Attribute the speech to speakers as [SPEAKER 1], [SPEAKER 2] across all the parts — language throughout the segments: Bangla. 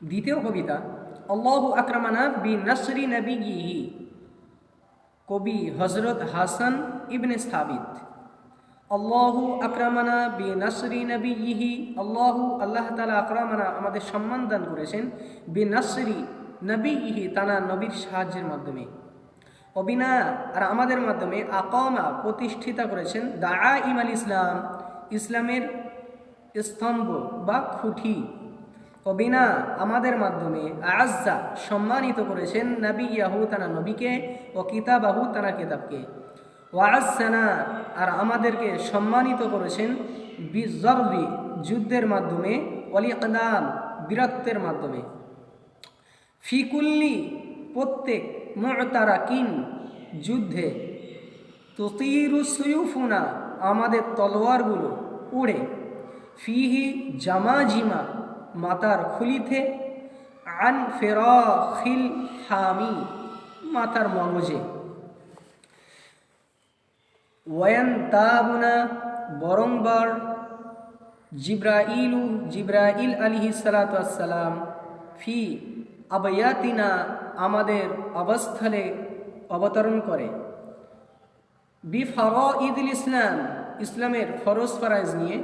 [SPEAKER 1] দ্বিতীয় কবিতা, আল্লাহ আকরামানা বি নসরি নবিগিহি কবি হজরত হাসান ইবনে সাবিত। আল্লাহু আকরামানা বি নাসরি নবিহি আল্লাহু, আল্লাহ তালা আকরামানা আমাদের সম্মান দান করেছেন, বি নাসরি নবিহি তানা নবীর সাহায্যের মাধ্যমে। অবিনা আর আমাদের মাধ্যমে আকমা প্রতিষ্ঠিতা করেছেন দা ইমাল ইসলাম, ইসলামের স্তম্ভ বা খুঁটি। অবিনা আমাদের মাধ্যমে আজ্জা সম্মানিত করেছেন নবী ইয়াহু তানা নবীকে ও কিতাবাহু তানা কিতাবকে। ওয়াসানা আর আমাদেরকে সম্মানিত করেছেন বিজরবি যুদ্ধের মাধ্যমে অলিকদাম বীরত্বের মাধ্যমে। ফিকুল্লি প্রত্যেক মুতারাকিন যুদ্ধে তুতিরু সুয়ুফুনা আমাদের তলোয়ারগুলো উড়ে। ফিহি জামাজিমা মাতার খুলিতে, আন ফেরিল হামি, মাতার মগজে। ওয়ান তাবুনা বরংবার জিব্রাইলু, জিব্রাইল আলিহি সালাতাম ফি আবয়াতিনা, আমাদের অবস্থলে অবতরণ করে। বি ফর ঈদুল ইসলাম, ইসলামের ফরজ ফরাইজ নিয়ে,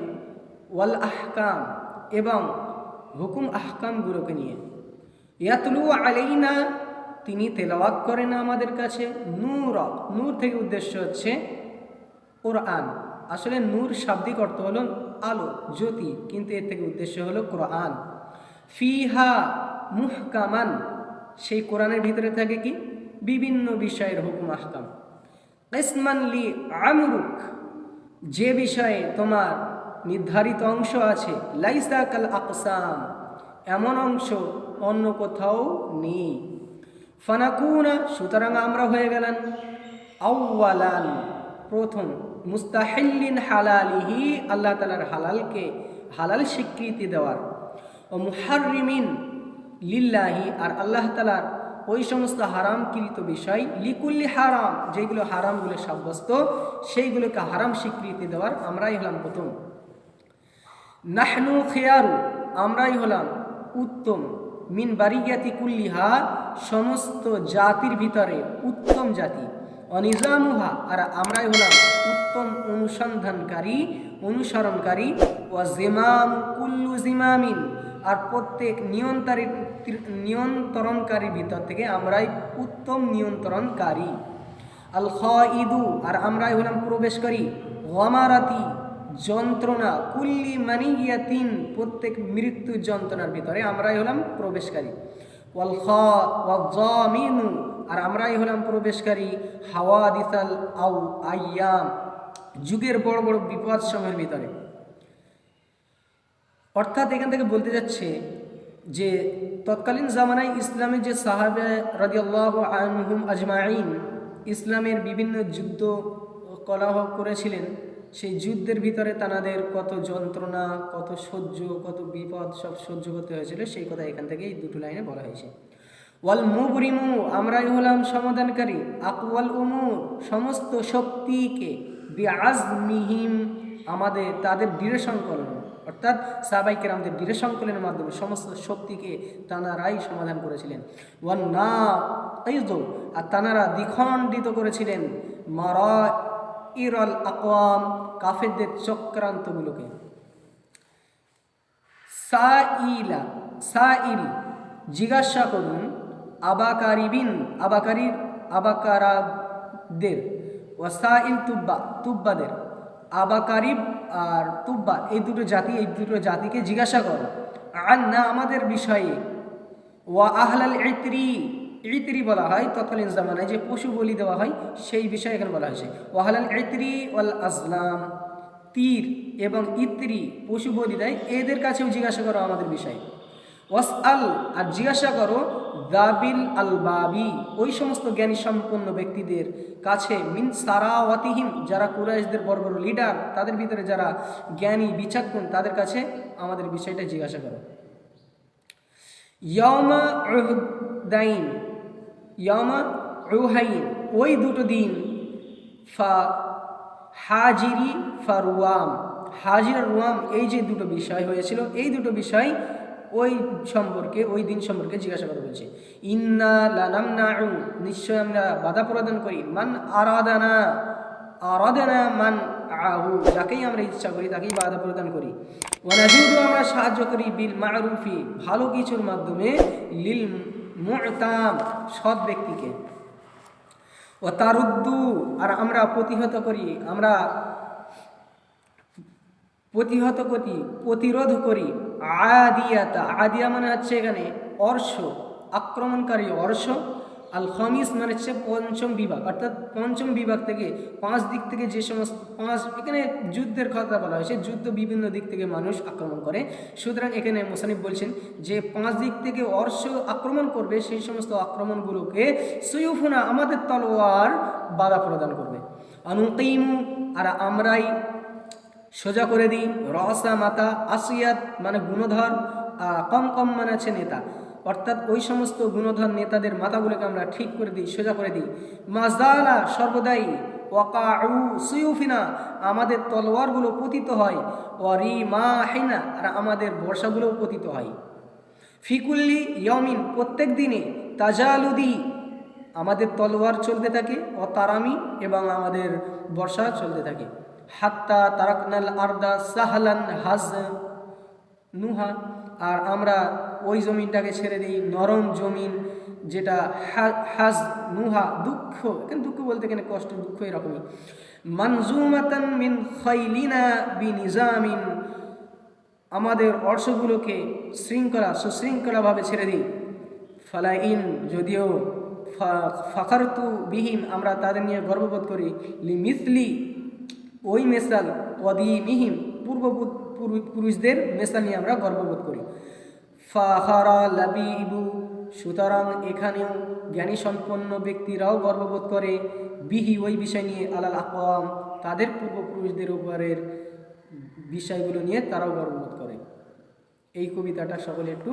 [SPEAKER 1] ওয়াল আহকাম, এবং হুকুম আহকামগুলোকে নিয়ে। ইয়াতলু আলাইনা, তিনি তেলাওয়াত করেন আমাদের কাছে। নূর নূর থেকে উদ্দেশ্য হচ্ছে কোরআন। আসলে নূর শাব্দিক অর্থ হলো আলো, জ্যোতি, কিন্তু এর থেকে উদ্দেশ্য হলো কোরআন। ফিহা মুহকামান, সেই কোরআনের ভিতরে থাকে কি? বিভিন্ন বিষয়ের হুকুম আহকাম। ইসমানলি আমরুক, যে বিষয়ে তোমার নির্ধারিত অংশ আছে। লাইসা কাল আকসাম। এমন অংশ অন্য কোথাও নেই। ফানাকুনা, সুতরাং আমরা হয়ে গেলেন আউ্বালান প্রথম। মুস্তাহিল্লিন হালালিহি, আল্লাহ তালার হালালকে হালাল স্বীকৃতি দেওয়ার। ও মুহারিমিন লিল্লাহি, আর আল্লাহ তালার ওই সমস্ত হারামকৃত বিষয়, লিকুল্লি হারাম যেগুলো হারামগুলো সাব্যস্ত, সেইগুলোকে হারাম স্বীকৃতি দেওয়ার আমরাই হলাম প্রথম। নাহনু খেয়ারু, আমরাই হলাম উত্তম। মিন বারিয়াতি কুল্লিহা, সমস্ত জাতির ভিতরে উত্তম জাতি। অনিজামুহা, আর আমরাই হলাম উত্তম অনুসন্ধানকারী, অনুসরণকারী। ও জিমাম কুল্লু জিমামিন, আর প্রত্যেক নিয়ন্ত্রী নিয়ন্ত্রণকারীর ভিতর থেকে আমরাই উত্তম নিয়ন্ত্রণকারী। আল খ ইদু আর আমরাই হলাম প্রবেশকারী। গমারাতি যন্ত্রণা, কুল্লি মানি মানিয়াতিন, প্রত্যেক মৃত্যু যন্ত্রণার ভিতরে আমরাই হলাম প্রবেশকারী। ওয়াল খ ওয়াজমিনু আর আমরাই হলাম প্রবেশকারী। হাওয়া দিসাল আউ আয়াম যুগের বড় বড় বিপদ সময়ের ভিতরে। অর্থাৎ এখান থেকে বলতে যাচ্ছে যে, তৎকালীন জামানায় ইসলামের যে সাহাবে রাজিয়াল্লাহ আনহুম আজমাইন ইসলামের বিভিন্ন যুদ্ধ কলাহ করেছিলেন। সেই যুদ্ধের ভিতরে তানাদের কত যন্ত্রণা, কত সহ্য, কত বিপদ সব সহ্য করতে হয়েছিল, সেই কথা এখান থেকে এই দুটো লাইনে বলা হয়েছে। ওয়াল মুবরিমু, আমরাই হলাম সমাধানকারী। আকওয়াল উমুর, সমস্ত শক্তিকে বিআজমিহিম, আমাদের তাদের দৃঢ় সংকলন। অর্থাৎ সাবাইকের আমাদের দৃঢ় সংকলনের মাধ্যমে সমস্ত শক্তিকে তানারাই সমাধান করেছিলেন। ওয়ান না আর তানারা দ্বিখণ্ডিত করেছিলেন। মারা ইরল আকওয়াম, কাফেরদের চক্রান্তগুলোকে। সাইলা সাইল জিজ্ঞাসা করুন আবাকারিবিন আবাকারির আবাকারাদের ওয়াসাইল তুব্বা, তুব্বাদের। আবাকারিব আর তুব্বা, এই দুটো জাতি, এই দুটো জাতিকে জিজ্ঞাসা করো। আর না আমাদের বিষয়ে। ওয়া আহলাল ইতরি ইতরি বলা হয়, তৎকালীন জামানায় যে পশু বলি দেওয়া হয়, সেই বিষয়ে এখানে বলা হয়েছে। ওয়াহালাল ইতরি ওয়াল আজলাম। তীর এবং ইত্রি পশু বলি দেয়, এদের কাছেও জিজ্ঞাসা করো আমাদের বিষয়ে। ওয়াস আল আর জিজ্ঞাসা করো দাবিল আল বাবি, ওই সমস্ত জ্ঞানী সম্পন্ন ব্যক্তিদের কাছে, মিন সারাওয়াতিহিম, যারা কুরাইশদের বড় বড় লিডার তাদের ভিতরে যারা জ্ঞানী বিচক্ষণ তাদের কাছে আমাদের বিষয়টা জিজ্ঞাসা করো। ইয়মা উহদাইন ইয়মা রুহাইন ওই দুটো দিন, ফা হাজিরি ফা রুয়াম হাজির রুয়াম, এই যে দুটো বিষয় হয়েছিল, এই দুটো বিষয় ওই সম্পর্কে, ওই দিন সম্পর্কে জিজ্ঞাসা করা বলছে ইন্না লানাম নাউ নিশ্চয় আমরা বাধা প্রদান করি। মান আরাদানা আরাদানা মান আহু, যাকেই আমরা ইচ্ছা করি, তাকেই বাধা প্রদান করি। ওয়ানাজুদু আমরা সাহায্য করি বিল মারুফি, ভালো কিছুর মাধ্যমে লিল মুতাম, সৎ ব্যক্তিকে। ও তার উদ্দু আর আমরা প্রতিহত করি, আমরা প্রতিহত করি, প্রতিরোধ করি। আদিয়াতা, আদিয়া মানে হচ্ছে এখানে অর্শ, আক্রমণকারী অর্শ। আল খমিস মানে হচ্ছে পঞ্চম বিভাগ, অর্থাৎ পঞ্চম বিভাগ থেকে পাঁচ দিক থেকে যে সমস্ত পাঁচ, এখানে যুদ্ধের কথা বলা হয়েছে, যুদ্ধ বিভিন্ন দিক থেকে মানুষ আক্রমণ করে। সুতরাং এখানে মোসানিফ বলছেন যে পাঁচ দিক থেকে অর্শ আক্রমণ করবে, সেই সমস্ত আক্রমণগুলোকে সুয়ুফুনা, আমাদের তলোয়ার বাধা প্রদান করবে। অনুকিমু আর আমরাই সোজা করে দিই, রসা মাতা, আসিয়াত মানে গুণধর কম কম মানে আছে নেতা। অর্থাৎ ওই সমস্ত গুণধর নেতাদের মাথাগুলোকে আমরা ঠিক করে দিই, সোজা করে দিই। মাজদালা সর্বদাই, ওয়াকাউ সুয়ুফিনা, আমাদের তলোয়ারগুলো পতিত হয় ওয়ারি মা হেনা আর আমাদের বর্ষাগুলোও পতিত হয়। ফিকুল্লি ইয়মিন প্রত্যেক দিনে তাজালুদি, আমাদের তলোয়ার চলতে থাকে ও তারামি এবং আমাদের বর্ষা চলতে থাকে। হাত্তা তারাকনাল আর্দা সাহলান হাজ, নুহা আর আমরা ওই জমিনটাকে ছেড়ে দিই, নরম জমিন যেটা হাজ, নুহা, দুঃখ এখানে দুঃখ বলতে এখানে কষ্ট, দুঃখ এরকমই। মানজুমাতান মিন খৈলিনা বি নিজামিন আমাদের অর্শগুলোকে শৃঙ্খলা, সুশৃঙ্খলাভাবে ছেড়ে দিই। ফালাইন, যদিও ফাখারতু বিহীন আমরা তাদের নিয়ে গর্ববোধ করি। লিমিথলি ওই মেসাল অদি মিহিম পূর্ব পুরুষদের মেসাল নিয়ে আমরা গর্ববোধ করি। ফাহারা লাবিবু সুতরাং এখানেও জ্ঞানী সম্পন্ন ব্যক্তিরাও গর্ববোধ করে। বিহি ওই বিষয় নিয়ে আলাল আকওয়াম, তাদের পূর্বপুরুষদের উপরের বিষয়গুলো নিয়ে তারাও গর্ববোধ করে। এই কবিতাটা সকলে একটু